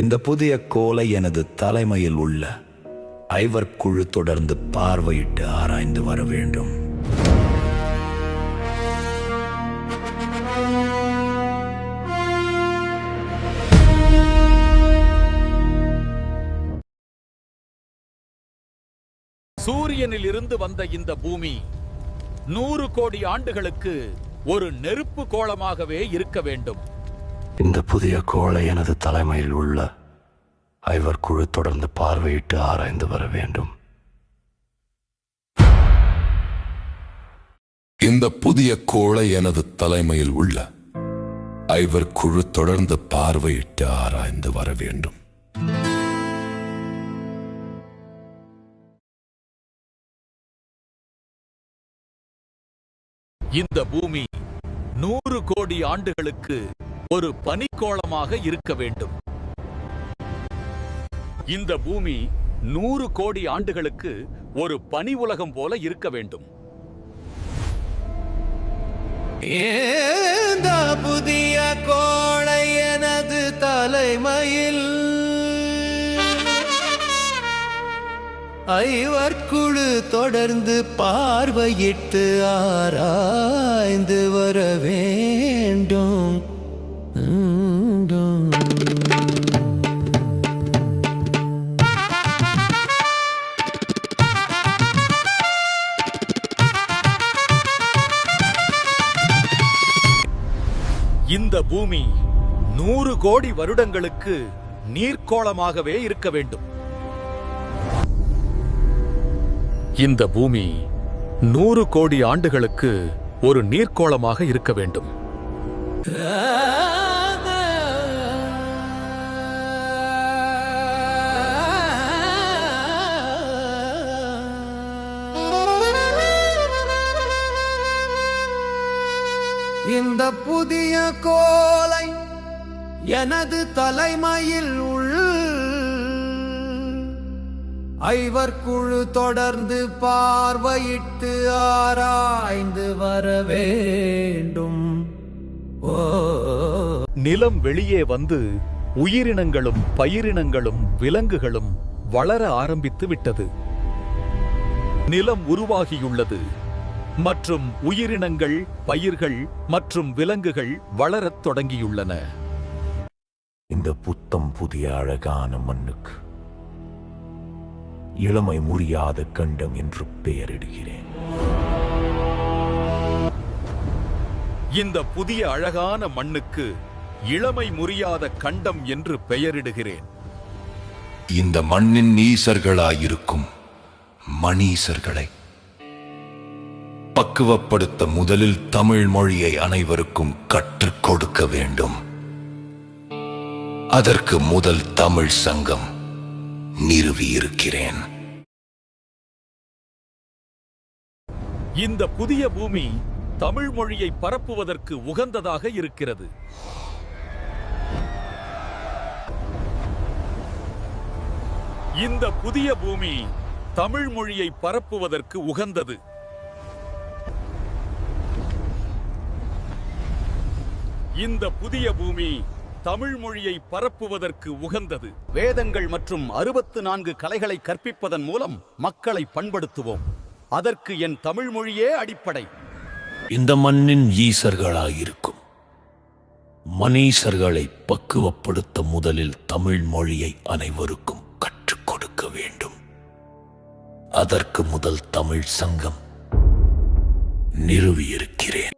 இந்த புதிய கோலை எனது தலைமையில் உள்ள ஐவர் குழு தொடர்ந்து பார்வையிட்டு ஆராய்ந்து வர வேண்டும். சூரியனில் இருந்து வந்த இந்த பூமி நூறு கோடி ஆண்டுகளுக்கு ஒரு நெருப்பு கோளமாகவே இருக்க வேண்டும். இந்த புதிய கோளை எனது தலைமையில் உள்ள ஐவர் குழு தொடர்ந்து பார்வையிட்டு ஆராய்ந்து வர வேண்டும். இந்த புதிய கோளை எனது தலைமையில் உள்ள ஐவர் குழு தொடர்ந்து பார்வையிட்டு ஆராய்ந்து வர வேண்டும். இந்த பூமி நூறு கோடி ஆண்டுகளுக்கு ஒரு பனிக்கோளமாக இருக்க வேண்டும். இந்த பூமி நூறு கோடி ஆண்டுகளுக்கு ஒரு பனி உலகம் போல இருக்க வேண்டும். ஏந்த புதிய கோளை எனது தலைமையில்? ஐவர் குழு தொடர்ந்து பார்வையிட்டு ஆராய்ந்து வரவே இந்த பூமி நூறு கோடி வருடங்களுக்கு நீர்க்கோளமாகவே இருக்க வேண்டும். இந்த பூமி நூறு கோடி ஆண்டுகளுக்கு ஒரு நீர்க்கோளமாக இருக்க வேண்டும். இந்த புதிய கோலை எனது தலைமையில் உள் ஐவர் குழு தொடர்ந்து பார்வையிட்டு ஆராய்ந்து வர வேண்டும். ஓ. நிலம் வெளியே வந்து உயிரினங்களும் பயிரினங்களும் விலங்குகளும் வளர ஆரம்பித்து விட்டது. நிலம் உருவாகியுள்ளது. மற்றும் உயிரினங்கள் பயிர்கள் மற்றும் விலங்குகள் வளரத் தொடங்கியுள்ளன. இந்த புத்தம் புதிய அழகான மண்ணுக்கு இளமை முடியாத கண்டம் என்று பெயரிடுகிறேன். இந்த புதிய அழகான மண்ணுக்கு இளமை முறியாத கண்டம் என்று பெயரிடுகிறேன். இந்த மண்ணின் ஈசர்களாயிருக்கும் மணீசர்களை பக்குவப்படுத்த முதலில் தமிழ் மொழியை அனைவருக்கும் கற்றுக் கொடுக்க வேண்டும். அதற்கு முதல் தமிழ் சங்கம் நிறுவியிருக்கிறேன் இந்த புதிய பூமி தமிழ் மொழியை பரப்புவதற்கு உகந்ததாக இருக்கிறது. இந்த புதிய பூமி தமிழ் மொழியை பரப்புவதற்கு உகந்தது. இந்த புதிய பூமி தமிழ் மொழியை பரப்புவதற்கு உகந்தது. வேதங்கள் மற்றும் அறுபத்து நான்கு கலைகளை கற்பிப்பதன் மூலம் மக்களை பண்படுத்துவோம். அதற்கு என் தமிழ் மொழியே அடிப்படை. இந்த மண்ணின் ஈசர்களாயிருக்கும். மணீசர்களை பக்குவப்படுத்த முதலில் தமிழ் மொழியை அனைவருக்கும் கற்றுக் கொடுக்க வேண்டும். அதற்கு முதல் தமிழ் சங்கம் நிறுவியிருக்கிறேன்.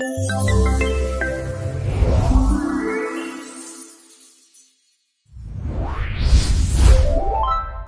Música